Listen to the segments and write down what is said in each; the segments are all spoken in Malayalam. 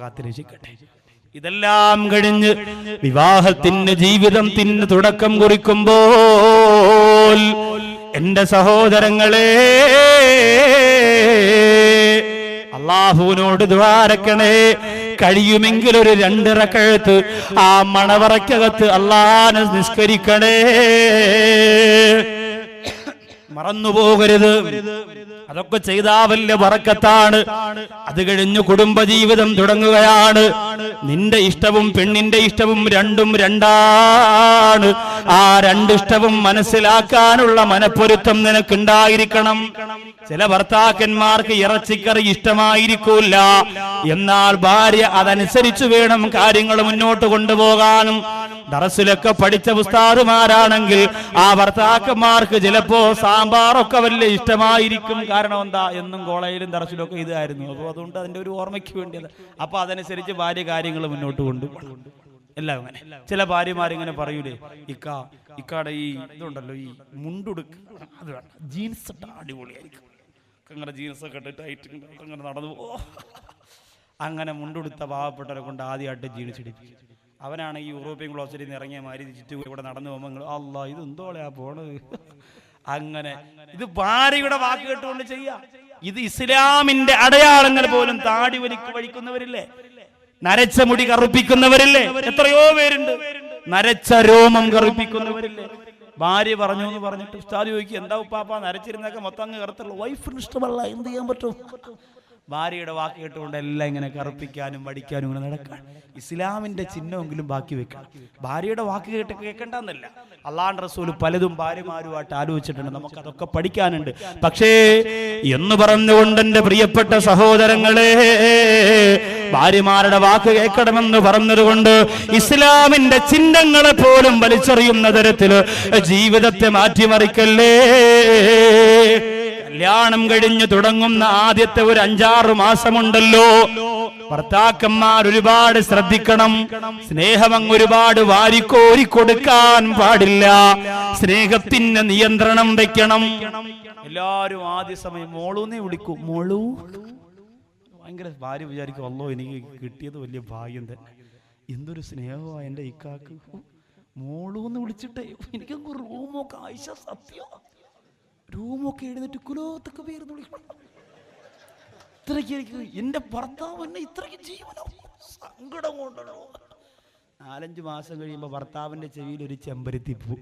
കാത്തിരക്ഷിക്കട്ടെ ഇതെല്ലാം കഴിഞ്ഞ് വിവാഹത്തിന് ജീവിതം ജീവിതത്തിന് തുടക്കം കുറിക്കുമ്പോൾ എന്റെ സഹോദരങ്ങളെ അള്ളാഹുവിനോട് ദ്വാരക്കണേ. കഴിയുമെങ്കിൽ ഒരു രണ്ടിറക്കഴുത്ത് ആ മണവറക്കകത്ത് അള്ളാഹനെ നിസ്കരിക്കണേ. മറന്നുപോകരുത്. അതൊക്കെ ചെയ്താ വലിയ വറക്കത്താണ്. അത് കഴിഞ്ഞു കുടുംബജീവിതം തുടങ്ങുകയാണ്. നിന്റെ ഇഷ്ടവും പെണ്ണിന്റെ ഇഷ്ടവും രണ്ടും രണ്ടാണ്. ആ രണ്ടിഷ്ടവും മനസ്സിലാക്കാനുള്ള മനപ്പൊരുത്തം നിനക്കുണ്ടായിരിക്കണം. ചില ഭർത്താക്കന്മാർക്ക് ഇറച്ചിക്കറി ഇഷ്ടമായിരിക്കൂല്ല എന്നാൽ ഭാര്യ അതനുസരിച്ച് വേണം കാര്യങ്ങൾ മുന്നോട്ട് കൊണ്ടുപോകാനും. ദറസിലൊക്കെ പഠിച്ച ഉസ്താദുമാരാണെങ്കിൽ ആ ഭർത്താക്കന്മാർക്ക് ചിലപ്പോ സാമ്പാറൊക്കെ വലിയ ഇഷ്ടമായിരിക്കും. കാരണം എന്താ? എന്നും കോളേജിലും ദറസിലൊക്കെ ഇതായിരുന്നു. അപ്പോൾ അതുകൊണ്ട് അതിന്റെ ഒരു ഓർമ്മയ്ക്ക് വേണ്ടിയത്. അപ്പൊ അതനുസരിച്ച് ഭാര്യ കാര്യങ്ങൾ മുന്നോട്ട് കൊണ്ടുപോകും എല്ലാം അങ്ങനെ. ചില ഭാര്യമാർ ഇങ്ങനെ പറയൂലേ ഇക്ക ഇക്കാടെ ഈ ഇതുണ്ടല്ലോ ഈ മുണ്ടുടുക്ക്. ജീൻസ് അടിപൊളിയായിരിക്കും. അങ്ങനെ ജീൻസ് ഒക്കെ ഇട്ടിട്ട് അങ്ങനെ നടന്നു പോ. അങ്ങനെ മുണ്ടുടുത്ത പാവപ്പെട്ടവരെ കൊണ്ട് ആദ്യമായിട്ട് ജീൻസ് ഇടിപ്പിക്കും അവനാണ് ഈ യൂറോപ്യൻ ക്ലോസറ്റിൽ നിന്ന് ഇറങ്ങിയ മാതിരി ചുറ്റും ഇവിടെ നടന്നു പോകുമ്പോൾ നിങ്ങൾ അല്ല ഇത് ആ പോണത്? അങ്ങനെ. ഇത് ഭാര്യയുടെ വാക്ക് കേട്ടുകൊണ്ട് ചെയ്യാം. ഇത് ഇസ്ലാമിന്റെ അടയാളങ്ങൾ പോലും താടി വലിക്ക് വഴിക്കുന്നവരില്ലേ? നരച്ച മുടി കറുപ്പിക്കുന്നവരില്ലേ? എത്രയോ പേരുണ്ട്. നരച്ച രോമം കറുപ്പിക്കുന്നവരില്ലേ? ഭാര്യ പറഞ്ഞു എന്ന് പറഞ്ഞിട്ട് ഉസ്താദ് ചോദിക്കും എന്താ ഉപ്പാപ്പ നരച്ചിരുന്നൊക്കെ മൊത്തം അങ്ങ് കറുത്തുള്ളൂ വൈഫിന് ഇഷ്ടമല്ല എന്ത് ചെയ്യാൻ പറ്റും? ഭാര്യയുടെ വാക്ക് കേട്ടുകൊണ്ട് എല്ലാം ഇങ്ങനെ കറുപ്പിക്കാനും വടിക്കാനും ഇങ്ങനെ നടക്കാൻ. ഇസ്ലാമിന്റെ ചിഹ്നമെങ്കിലും ബാക്കി വെക്കണം. ഭാര്യയുടെ വാക്ക് കേട്ട് കേൾക്കണ്ടെന്നല്ല അള്ളാഹ് റസൂൽ പലതും ഭാര്യമാരുമായിട്ട് ആലോചിച്ചിട്ടുണ്ട്. നമുക്ക് അതൊക്കെ പഠിക്കാനുണ്ട്. പക്ഷേ എന്ന് പറഞ്ഞുകൊണ്ട് എന്റെ പ്രിയപ്പെട്ട സഹോദരങ്ങളെ ഭാര്യമാരുടെ വാക്ക് കേൾക്കണമെന്ന് പറഞ്ഞതുകൊണ്ട് ഇസ്ലാമിന്റെ ചിഹ്നങ്ങളെ പോലും വലിച്ചെറിയുന്ന തരത്തിൽ ജീവിതത്തെ മാറ്റിമറിക്കല്ലേ? കല്യാണം കഴിഞ്ഞു തുടങ്ങുന്ന ആദ്യത്തെ ഒരു അഞ്ചാറ് മാസമുണ്ടല്ലോ. ഭർത്താക്കന്മാർ ഒരുപാട് ശ്രദ്ധിക്കണം. സ്നേഹമങ്ങ് ഒരുപാട് വാരിക്കോരി കൊടുക്കാൻ പാടില്ല. സ്നേഹത്തിന് നിയന്ത്രണം വെക്കണം എല്ലാരും ആദ്യ സമയം മോളൂന്നേ വിളിക്കൂ. മോളൂ. ഭയങ്കര ഭാര്യ വിചാരിക്കും അല്ലോ എനിക്ക് കിട്ടിയത് വലിയ ഭാഗ്യം തന്നെ. എന്തൊരു സ്നേഹമാണ് എന്റെ ഇക്കാക്ക്. മോളൂന്ന് വിളിച്ചിട്ടേ എനിക്കങ്ങ് റൂമൊക്കെ ആയിഷ സത്യം. റൂമൊക്കെ എഴുന്നേറ്റ് കുലോത്തൊക്കെ വിളിക്കണം. ഇത്രയ്ക്ക് എന്റെ ഭർത്താവ് എന്നെ ഇത്രയ്ക്ക് ജീവനോ? സങ്കടം കൊണ്ടോ നാലഞ്ച് മാസം കഴിയുമ്പോൾ ഭർത്താവിന്റെ ചെവിയിൽ ഒരു ചെമ്പരത്തി പൂ.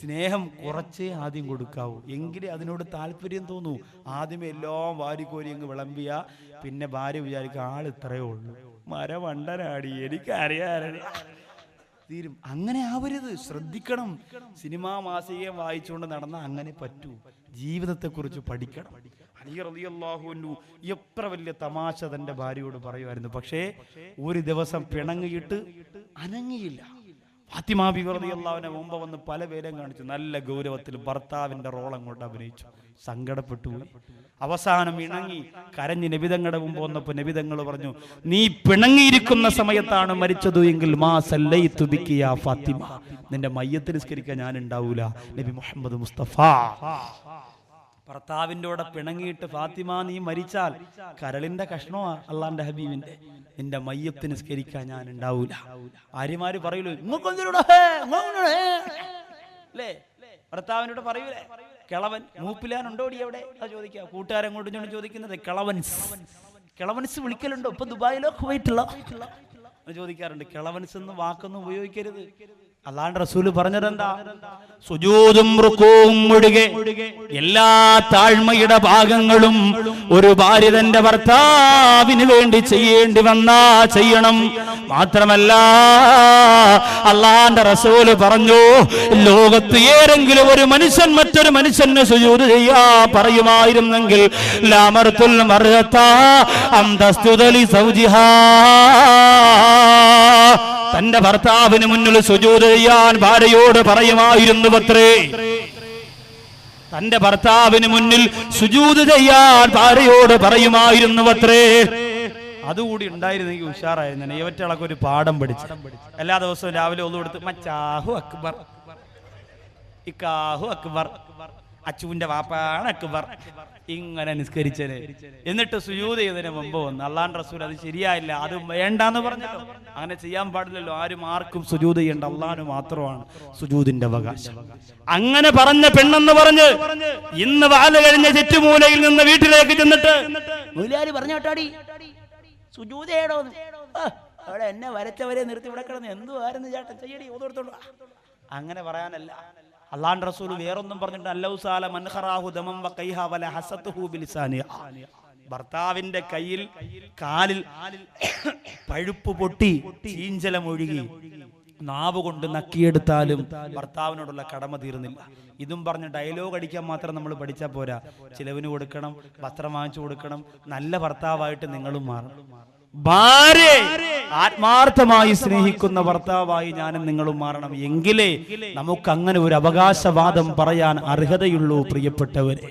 സ്നേഹം കുറച്ചേ ആദ്യം കൊടുക്കാവൂ. എങ്കിലേ അതിനോട് താല്പര്യം തോന്നൂ. ആദ്യമേ എല്ലാം വാരിക്കോരി അങ്ങ് വിളമ്പിയ. പിന്നെ ഭാര്യ വിചാരിക്കും ആൾ ഇത്രയേ ഉള്ളൂ. മരവണ്ടനാടി എനിക്കറിയാൻ തീരും. അങ്ങനെ ആവരുത്. ശ്രദ്ധിക്കണം. സിനിമാ മാസികയും വായിച്ചുകൊണ്ട് നടന്ന അങ്ങനെ പറ്റൂ. ജീവിതത്തെ കുറിച്ച് പഠിക്കണം എത്ര വലിയ തമാശ തന്റെ ഭാര്യയോട് പറയുമായിരുന്നു. പക്ഷേ ഒരു ദിവസം പിണങ്ങിയിട്ട് അനങ്ങിയില്ല. ഫാത്തിമ ബിവർദിയല്ലാവിനെ മുമ്പ് വന്ന് പല പേരും കാണിച്ചു. നല്ല ഗൗരവത്തിൽ ഭർത്താവിന്റെ റോൾ അങ്ങോട്ട് അഭിനയിച്ചു. സങ്കടപ്പെട്ടു അവസാനം ഇണങ്ങി കരഞ്ഞ് നബിതങ്ങളുടെ മുമ്പ് വന്നപ്പോൾ നബിതങ്ങൾ പറഞ്ഞു നീ പിണങ്ങിയിരിക്കുന്ന സമയത്താണ് മരിച്ചത് എങ്കിൽ മാ ഫാത്തിമ. നിന്റെ മയ്യത്ത് നിസ്കരിക്കാൻ ഞാൻ ഉണ്ടാവൂല. നബി മുഹമ്മദ് മുസ്തഫ. ഭർത്താവിന്റെ കൂടെ പിണങ്ങിയിട്ട് ഫാത്തിമ നീ മരിച്ചാൽ കരളിന്റെ കഷ്ണമാ അള്ളാന്റെ ഹബീബിന്റെ നിന്റെ മയ്യത്ത് നിസ്കരിക്കാൻ ഞാൻ ഉണ്ടാവൂല. ആര്യമാര് പറയൂലോ ഭർത്താവിനോട് പറയൂലേ കിളവൻ മൂപ്പിലാനുണ്ടോടി എവിടെ അത് കൂട്ടുകാരൻ അങ്ങോട്ടും ചോദിക്കുന്നത് കിളവൻസ്. കിളവൻസ് വിളിക്കലുണ്ടോ? ഇപ്പൊ ദുബായിലോ കുവൈറ്റിലോ? ചോദിക്കാറുണ്ട്. കിളവൻസ് എന്ന് വാക്കൊന്നും ഉപയോഗിക്കരുത്. അല്ലാണ്ട് റസൂൽ പറഞ്ഞതെന്താ? സുജൂതും റുക്കവും ഒഴികെ എല്ലാ താഴ്മയുടെ ഭാഗങ്ങളും ഒരു ഭാര്യ തന്റെ ഭർത്താവിന് വേണ്ടി ചെയ്യേണ്ടി വന്നാ ചെയ്യണം. മാത്രമല്ല അള്ളാന്റെ റസൂൽ പറഞ്ഞു ലോകത്ത് ഏതെങ്കിലും ഒരു മനുഷ്യൻ മറ്റൊരു മനുഷ്യന് സുജൂത് ചെയ്യാ പറയുമായിരുന്നെങ്കിൽ ലാമർത്തുൽ മർഹത്ത അന്തസ്തുതലി സൗജിഹാ. തന്റെ ഭർത്താവിന് മുന്നിൽ സുജൂത് ചെയ്യാൻ ഭാര്യയോട് പറയുമായിരുന്നു പത്രേ തന്റെ ഭർത്താവിന് മുന്നിൽ സുജൂത് ചെയ്യാൻ ഭാര്യയോട് പറയുമായിരുന്നു പത്രേ അതുകൂടി ഉണ്ടായിരുന്നെങ്കിൽ ഉഷാറായിരുന്നു. ഏറ്റവും ഒരു പാഠം പഠിച്ചു. എല്ലാ ദിവസവും രാവിലെ ഒന്നു മച്ചാഹു അക്ബർ. ഇക്കാഹു അക്ബർ. അച്ചുവിന്റെ വാപ്പാണ് അക്ബർ. ഇങ്ങനെ നിസ്കരിച്ചത് എന്നിട്ട് സുയൂത് ചെയ്തതിന് മുമ്പ് വന്ന് അള്ളാൻ റസൂൽ അത് ശരിയായില്ല അത് വേണ്ടാന്ന് പറഞ്ഞല്ലോ. അങ്ങനെ ചെയ്യാൻ പാടില്ലല്ലോ. ആരും ആർക്കും സുജൂത് ചെയ്യേണ്ട അള്ളാന് മാത്രമാണ് സുജൂതിന്റെ അവകാശം അങ്ങനെ പറഞ്ഞ പെണ്ണെന്ന് പറഞ്ഞ് ഇന്ന് വാൽ കഴിഞ്ഞ ചുറ്റുമൂലയിൽ നിന്ന് വീട്ടിലേക്ക് ചെന്നിട്ട് പറഞ്ഞോട്ടാടി സുജൂതേടോ അവിടെ എന്നെ വരച്ചവരെ നിർത്തി ഇവിടെ കിടന്ന് എന്തുവായിരുന്നു ചേട്ടൻ ചെയ്യടി ഓതോടുത്തോളൂ അങ്ങനെ പറയാനല്ല. അള്ളാൻ റസൂൽ വേറൊന്നും പറഞ്ഞിട്ട് മൻഹറാഹു വ. ഭർത്താവിന്റെ കയ്യിൽ കാലിൽ പഴുപ്പ് പൊട്ടി ചീഞ്ചലം ഒഴുകി നാവ് കൊണ്ട് നക്കിയെടുത്താലും ഭർത്താവിനോടുള്ള കടമ തീർന്നില്ല. ഇതും പറഞ്ഞ് ഡയലോഗ് അടിക്കാൻ മാത്രം നമ്മൾ പഠിച്ചാൽ പോരാ. ചിലവിന് കൊടുക്കണം വസ്ത്രം വാങ്ങിച്ചു കൊടുക്കണം നല്ല ഭർത്താവായിട്ട് നിങ്ങളും മാറണം. ഭാര്യ ആത്മാർത്ഥമായി സ്നേഹിക്കുന്ന ഭർത്താവായി ഞാനും നിങ്ങളും മാറണം. എങ്കിലേ നമുക്ക് അങ്ങനെ ഒരു അവകാശവാദം പറയാൻ അർഹതയുള്ളൂ പ്രിയപ്പെട്ടവരെ.